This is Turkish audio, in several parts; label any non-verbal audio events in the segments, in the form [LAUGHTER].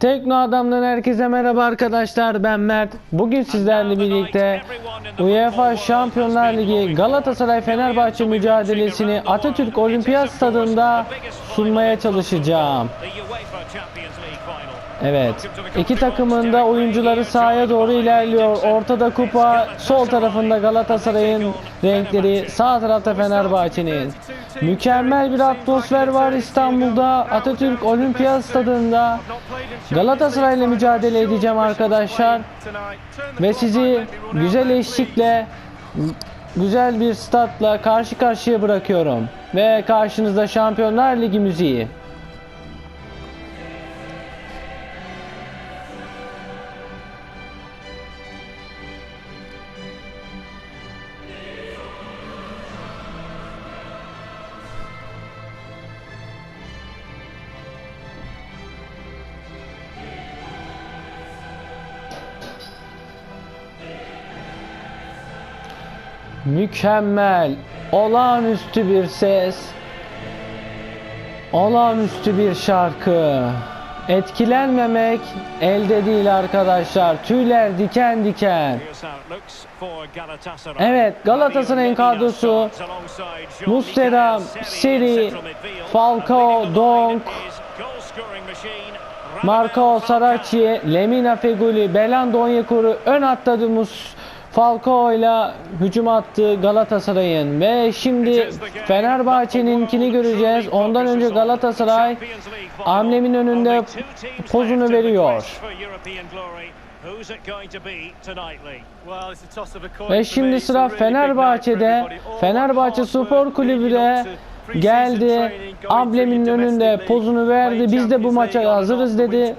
Tekno Adam'dan herkese merhaba arkadaşlar ben Mert. Bugün sizlerle birlikte UEFA Şampiyonlar Ligi Galatasaray Fenerbahçe mücadelesini Atatürk Olimpiyat Stadında sunmaya çalışacağım. Evet. İki takımın da oyuncuları sahaya doğru ilerliyor. Ortada kupa, sol tarafında Galatasaray'ın renkleri, sağ tarafta Fenerbahçe'nin. Mükemmel bir atmosfer var İstanbul'da. Atatürk Olimpiyat Stadında Galatasaray'la mücadele edeceğim arkadaşlar. Ve sizi güzel eşlikle güzel bir statla karşı karşıya bırakıyorum. Ve karşınızda Şampiyonlar Ligi müziği. Mükemmel, olağanüstü bir ses, olağanüstü bir şarkı. Etkilenmemek elde değil arkadaşlar. Tüyler diken diken. Evet Galatasaray'ın kadrosu Mustera, Seri, Falcao, Donk, Marco Saracchi, Lemina Feguli, Belanda Onyekuru ön atladı Mus Falcao ile hücum attı Galatasaray'ın ve şimdi Fenerbahçe'ninkini göreceğiz. Ondan önce Galatasaray amblemin önünde pozunu veriyor. Ve şimdi sıra Fenerbahçe'de. Fenerbahçe Spor Kulübü de geldi. Amblemin önünde pozunu verdi. Biz de bu maça hazırız dedi.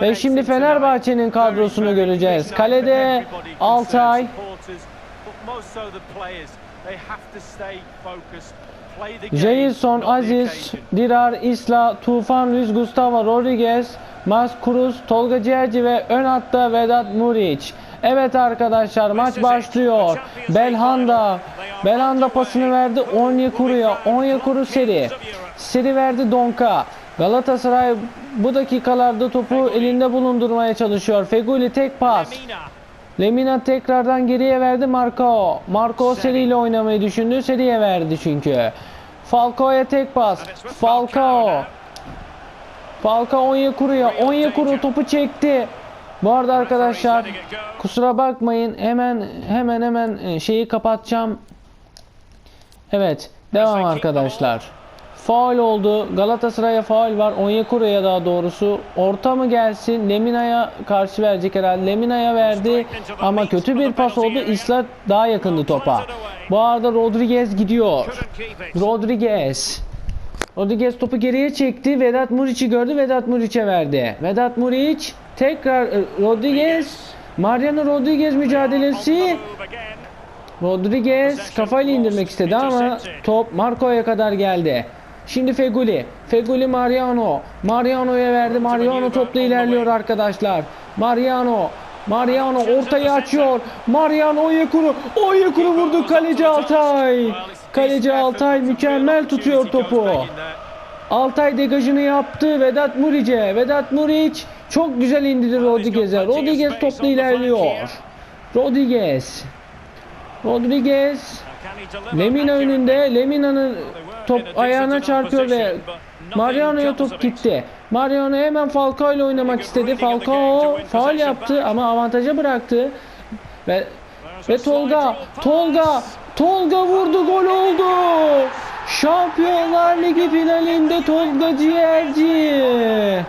Ve şimdi Fenerbahçe'nin kadrosunu göreceğiz. Kalede Altay, Jailson, Aziz, Dirar, Isla, Tufan, Luis Gustavo, Rodriguez, Mas Cruz, Tolga Ciğerci ve ön hatta Vedat Muriç. Evet arkadaşlar maç başlıyor. Belhanda, Belhanda pasını verdi Onyekuru'ya. Onyekuru seri. Seri verdi Donka. Galatasaray bu dakikalarda topu elinde bulundurmaya çalışıyor. Feguli tek pas. Lemina tekrardan geriye verdi Marco. Marco Seri ile oynamayı düşündü. Seri'ye verdi çünkü. Falcao'ya tek pas. Falcao. Falcao Onyekuru'ya. Onyekuru topu çekti. Bu arada arkadaşlar kusura bakmayın hemen hemen hemen e, şeyi kapatacağım. Evet devam arkadaşlar. Faul oldu. Galatasaray'a faul var. Onyekuru'ya daha doğrusu. Orta mı gelsin? Lemina'ya karşı verecek herhalde. Lemina'ya verdi ama kötü bir pas oldu. İsla daha yakındı topa. Bu arada Rodriguez gidiyor. Rodriguez. Rodriguez topu geriye çekti. Vedat Muriç'i gördü. Vedat Muriç'e verdi. Vedat Muriç tekrar e, Rodriguez. Mariano Rodriguez mücadelesi. Rodriguez kafayla indirmek istedi ama top Marco'ya kadar geldi. Şimdi Feguli. Feguli Mariano. Mariano'ya verdi. Mariano topla ilerliyor arkadaşlar. Mariano. Mariano ortayı açıyor. Mariano Onyekuru. Onyekuru vurdu kaleci Altay. Kaleci Altay mükemmel tutuyor topu. Altay degajını yaptı Vedat Muriç'e. Vedat Muriç çok güzel indirdi Rodriguez'e. Rodriguez topla ilerliyor. Rodriguez. Rodriguez. Lemina önünde. Lemina'nın top ayağına çarpıyor ve Mariano'ya top gitti. Mariano hemen Falcao ile oynamak istedi. Falcao faul yaptı ama avantaja bıraktı. Ve ve Tolga, Tolga, Tolga vurdu gol oldu. Şampiyonlar Ligi finalinde Tolga Ciğerci.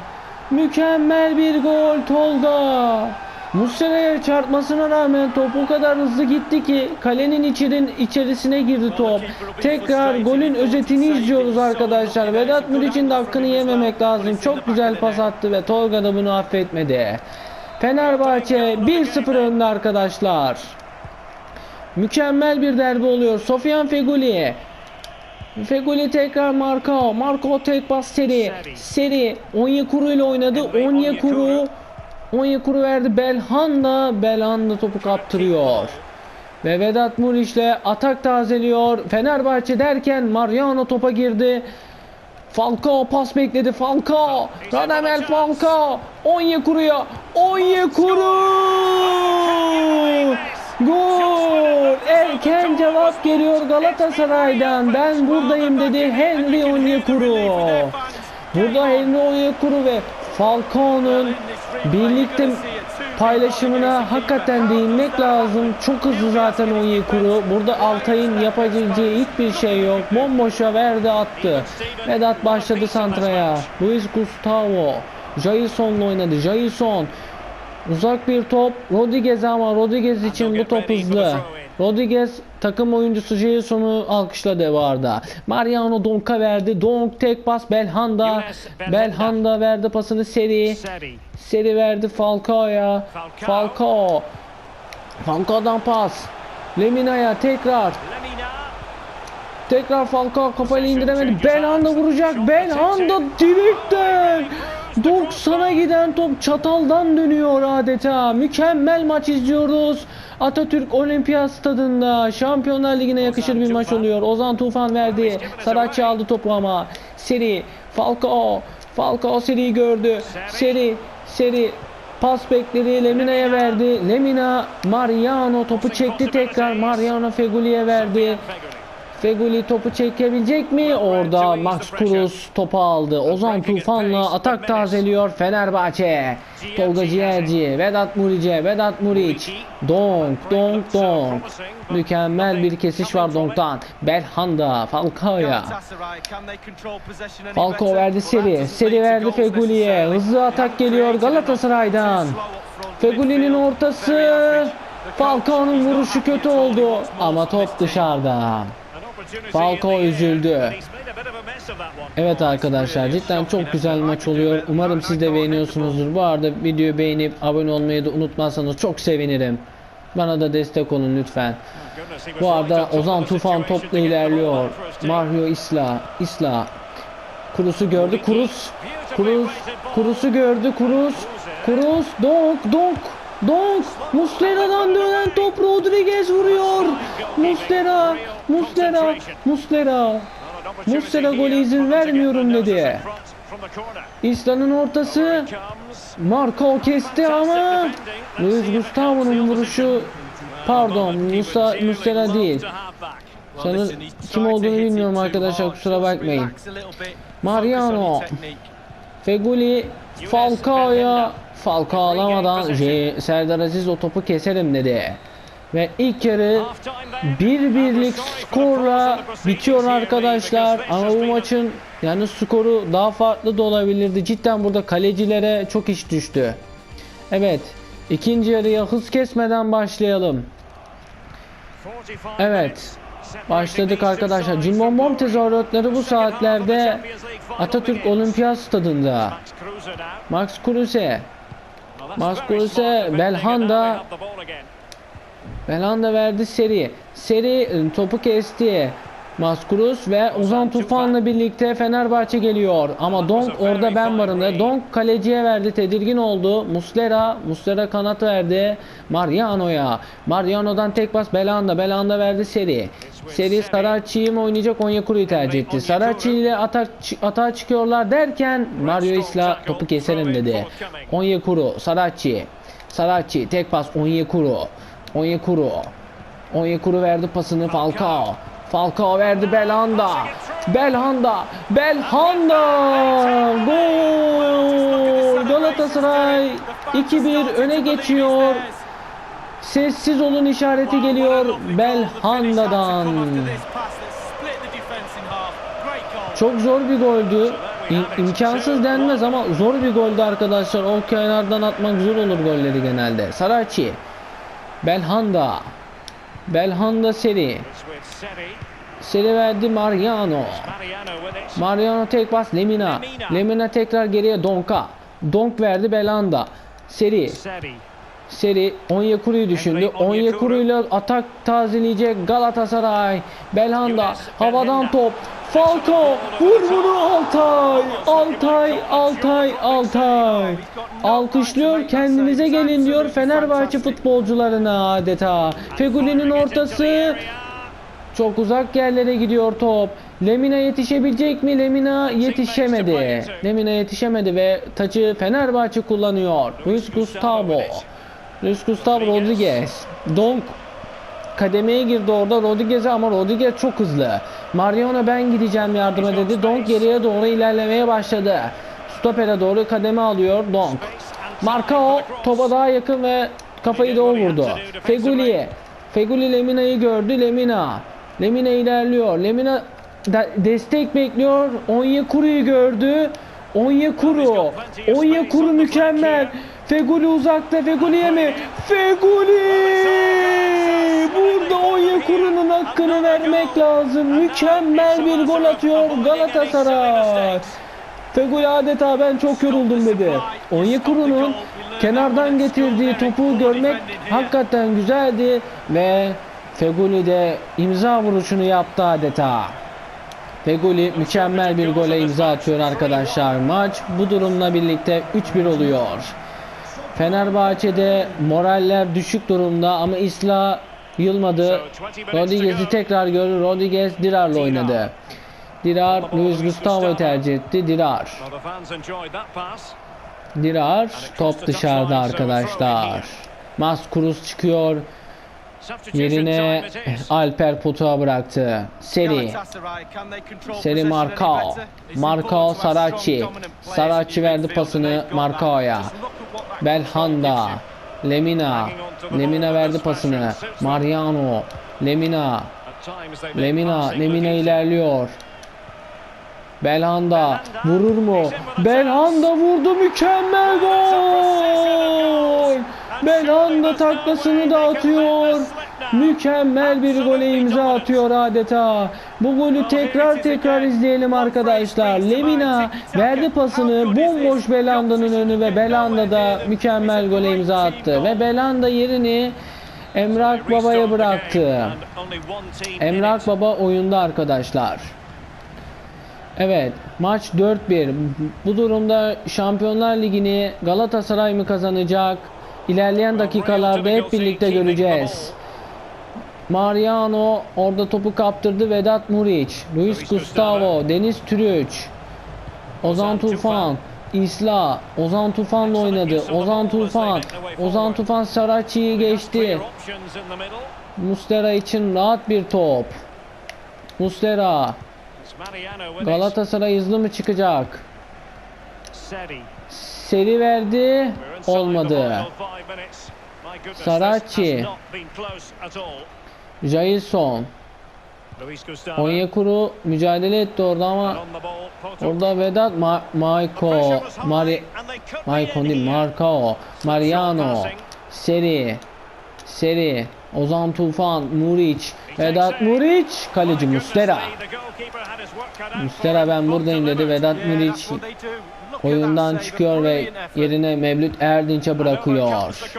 Mükemmel bir gol Tolga. Muslera'ya çarpmasına rağmen top o kadar hızlı gitti ki kalenin içerin içerisine girdi top. Tekrar golün özetini izliyoruz arkadaşlar. Vedat Muriç'in de hakkını yememek lazım. Çok güzel pas attı ve Tolga da bunu affetmedi. Fenerbahçe 1-0 önde arkadaşlar. Mükemmel bir derbi oluyor. Sofyan Feguli. Feguli tekrar Marco. Marco tek pas seri. Seri. Onyekuru ile oynadı. Onyekuru Onyekuru verdi. Belhanda. Belhanda topu kaptırıyor. Ve Vedat Muriç'le atak tazeliyor. Fenerbahçe derken Mariano topa girdi. Falcao pas bekledi. Falcao. Radamel Falcao. Onyekuru'ya. Onyekuru. Gol! Erken cevap geliyor Galatasaray'dan. Ben buradayım dedi Henry Onyekuru. Burada Henry Onyekuru ve Falcao'nun birlikte paylaşımına hakikaten değinmek lazım. Çok hızlı zaten Onyekuru. Burada Altay'ın yapabileceği hiçbir şey yok. Bomboşa verdi attı. Vedat başladı santraya. Luis Gustavo. Jailson'la oynadı. Jailson. Uzak bir top. Rodriguez ama Rodriguez için bu top hızlı. Rodriguez takım oyuncusu Jason'u alkışladı bu arada. Mariano Donk'a verdi. Donk tek pas Belhanda. Belhanda verdi pasını Seri. Seri verdi Falcao'ya. Falcao. Falcao'dan pas. Lemina'ya tekrar. Tekrar Falcao kafayla indiremedi. Belhanda vuracak. Belhanda direkten. 90'a giden top çataldan dönüyor adeta. Mükemmel maç izliyoruz. Atatürk Olimpiyat Stadında Şampiyonlar Ligi'ne yakışır bir maç oluyor. Ozan Tufan verdi. Saratçı aldı topu ama. Seri. Falcao. Falcao Seri'yi gördü. Seri. Seri. Pas bekledi. Lemina'ya verdi. Lemina. Mariano topu çekti tekrar. Mariano Feguli'ye verdi. Feguli topu çekebilecek mi? Orada Max Cruz topu aldı. Ozan Tufan'la atak tazeliyor Fenerbahçe. Tolga Ciğerci, Vedat Muriç'e, Vedat Muriç. Donk, donk, donk. Mükemmel bir kesiş var Donk'tan. Belhanda, Falcao'ya. Falcao verdi Seri. Seri verdi Feguli'ye. Hızlı atak geliyor Galatasaray'dan. Feguli'nin ortası. Falcao'nun vuruşu kötü oldu ama top dışarıda. Falcao üzüldü. Evet arkadaşlar cidden çok güzel maç oluyor. Umarım siz de beğeniyorsunuzdur. Bu arada videoyu beğenip abone olmayı da unutmazsanız çok sevinirim. Bana da destek olun lütfen. Bu arada Ozan Tufan topla ilerliyor. Mario Isla, Isla. Kurus'u gördü. Kurus. Kurus. Kurus'u gördü. Kurus. Kurus. Donk. Donk. Donk. Muslera'dan dönen top Rodriguez vuruyor. Muslera. Muslera. Muslera. Muslera golü izin vermiyorum dedi. İslan'ın ortası. Marco kesti ama Luis Gustavo'nun vuruşu pardon Musa Muslera değil. Sanırım kim olduğunu bilmiyorum arkadaşlar kusura bakmayın. Mariano. Feguli Falcao'ya Falcao alamadan Serdar Aziz o topu keserim dedi. Ve ilk yarı bir birlik skorla bitiyor arkadaşlar. Ama bu maçın yani skoru daha farklı da olabilirdi. Cidden burada kalecilere çok iş düştü. Evet. ikinci yarıya hız kesmeden başlayalım. Evet. Başladık arkadaşlar. Cimbom Bom tezahüratları bu saatlerde Atatürk Olimpiyat Stadında. Max Kruse. Kruse, Belhanda. Belhanda verdi seri. Seri topu kesti. Maskurus ve Ozan Tufan'la birlikte Fenerbahçe geliyor. Ama Donk orada ben varım. ve Donk kaleciye verdi. Tedirgin oldu. Muslera. Muslera kanat verdi. Mariano'ya. Mariano'dan tek pas Belanda. Belanda verdi seri. Seri Saracchi'yi mi oynayacak Onyekuru'yu tercih etti. Saracchi ile atağa çıkıyorlar derken Mario Isla topu keserim dedi. Onyekuru. Saracchi. Saracchi tek pas Onyekuru. Onyekuru. Onyekuru verdi pasını Falcao. Falcao verdi Belhanda. Belhanda. Belhanda. Gol. Galatasaray 2-1 öne geçiyor. Sessiz olun işareti geliyor Belhanda'dan. Çok zor bir goldü. İm- imkansız denmez ama zor bir goldü arkadaşlar. O kenardan atmak zor olur golleri genelde. Saracchi. Belhanda. Belhanda seri. Seri verdi Mariano. Mariano tek pas Lemina. Lemina tekrar geriye Donk'a. Donk verdi Belhanda. Seri. Seri Onyekuru'yu düşündü. Onyekuru'yla atak tazeleyecek Galatasaray. Belhanda havadan top. Falcao vur bunu Altay. Altay, Altay, Altay. Alkışlıyor kendinize gelin diyor Fenerbahçe futbolcularına adeta. Feguli'nin ortası Çok uzak yerlere gidiyor top. Lemina yetişebilecek mi? Lemina yetişemedi. Lemina yetişemedi ve taçı Fenerbahçe kullanıyor. Luis Gustavo. Luis Gustavo Rodriguez. Donk kademeye girdi orada Rodriguez'e ama Rodriguez çok hızlı. Mariano ben gideceğim yardıma dedi. Donk geriye doğru ilerlemeye başladı. Stoper'e doğru kademe alıyor Donk. Marcao topa daha yakın ve kafayı da o vurdu. Feguli. Feguli Lemina'yı gördü. Lemina. Lemina ilerliyor. Lemina de- destek bekliyor. Onyekuru'yu gördü. Onyekuru. Onyekuru mükemmel. Feguli uzakta. Feguli'ye mi? Feguli! Burada Onyekuru'nun hakkını vermek lazım. Mükemmel bir gol atıyor Galatasaray. Feguli adeta ben çok yoruldum dedi. Onyekuru'nun kenardan getirdiği topu görmek hakikaten güzeldi ve Feguli de imza vuruşunu yaptı adeta. Feguli mükemmel bir gole imza atıyor arkadaşlar. Maç bu durumla birlikte 3-1 oluyor. Fenerbahçe'de moraller düşük durumda ama Isla yılmadı. Rodriguez'i tekrar görür. Rodriguez Dirar'la oynadı. Dirar Luis Gustavo'yu tercih etti. Dirar. Dirar top dışarıda arkadaşlar. Maskurus çıkıyor. Yerine [LAUGHS] Alper Potuk'a bıraktı. Seri. Seri Marcao. Marcao Saracchi. Saracchi verdi pasını Marcao'ya. Belhanda. Lemina. Lemina verdi pasını. Mariano. Lemina. Lemina. Lemina ilerliyor. Belhanda vurur mu? Belhanda vurdu mükemmel gol. Belhanda taklasını da atıyor. Mükemmel bir gole imza atıyor adeta. Bu golü tekrar tekrar izleyelim arkadaşlar. Lemina verdi pasını bomboş Belanda'nın önü ve Belanda da mükemmel gole imza attı. Ve Belanda yerini Emrak Baba'ya bıraktı. Emrak Baba oyunda arkadaşlar. Evet maç 4-1. Bu durumda Şampiyonlar Ligi'ni Galatasaray mı kazanacak? İlerleyen dakikalarda hep birlikte göreceğiz. Mariano orada topu kaptırdı Vedat Muriç, Luis Gustavo, Deniz Türüç, Ozan Tufan, İsla, Ozan Tufan'la oynadı. Ozan Tufan, Ozan Tufan Saracchi'yi geçti. Mustera için rahat bir top. Mustera, Galatasaray hızlı mı çıkacak? Seri. Verdi. Olmadı. Saracchi. Jailson. Onyekuru mücadele etti orada ama orada Vedat Ma Maiko Mari Maiko değil Marcao Mariano. Seri. Seri. Ozan Tufan Muriç Vedat Muriç kaleci Mustera Mustera ben buradayım dedi Vedat Muriç oyundan çıkıyor ve yerine Mevlüt Erdinç'e bırakıyor.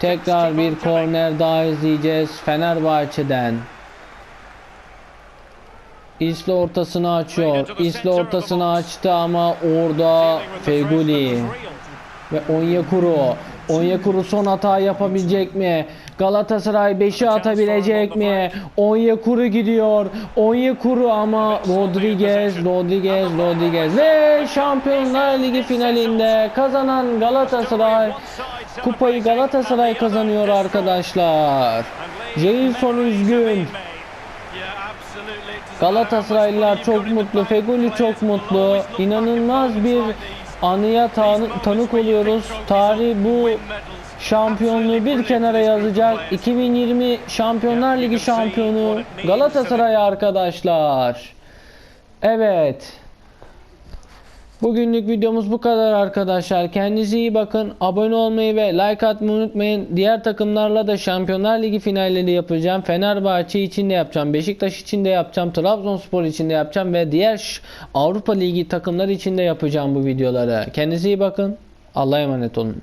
Tekrar bir korner daha izleyeceğiz Fenerbahçe'den. İsli ortasını açıyor. İsli ortasını açtı ama orada Feguli ve Onyekuru. Onyekuru son hata yapabilecek mi? Galatasaray 5'i atabilecek mi? Onyekuru gidiyor. Onyekuru ama Rodriguez, Rodriguez, Rodriguez ve Şampiyonlar Ligi finalinde kazanan Galatasaray kupayı Galatasaray kazanıyor arkadaşlar. Jailson üzgün. Galatasaraylılar çok mutlu. Feguli çok mutlu. İnanılmaz bir anıya tanı- tanık oluyoruz. Tarih bu şampiyonluğu bir kenara yazacak. 2020 Şampiyonlar Ligi şampiyonu Galatasaray arkadaşlar. Evet. Bugünlük videomuz bu kadar arkadaşlar. Kendinize iyi bakın. Abone olmayı ve like atmayı unutmayın. Diğer takımlarla da Şampiyonlar Ligi finalleri yapacağım. Fenerbahçe için de yapacağım. Beşiktaş için de yapacağım. Trabzonspor için de yapacağım. Ve diğer Avrupa Ligi takımları için de yapacağım bu videoları. Kendinize iyi bakın. Allah'a emanet olun.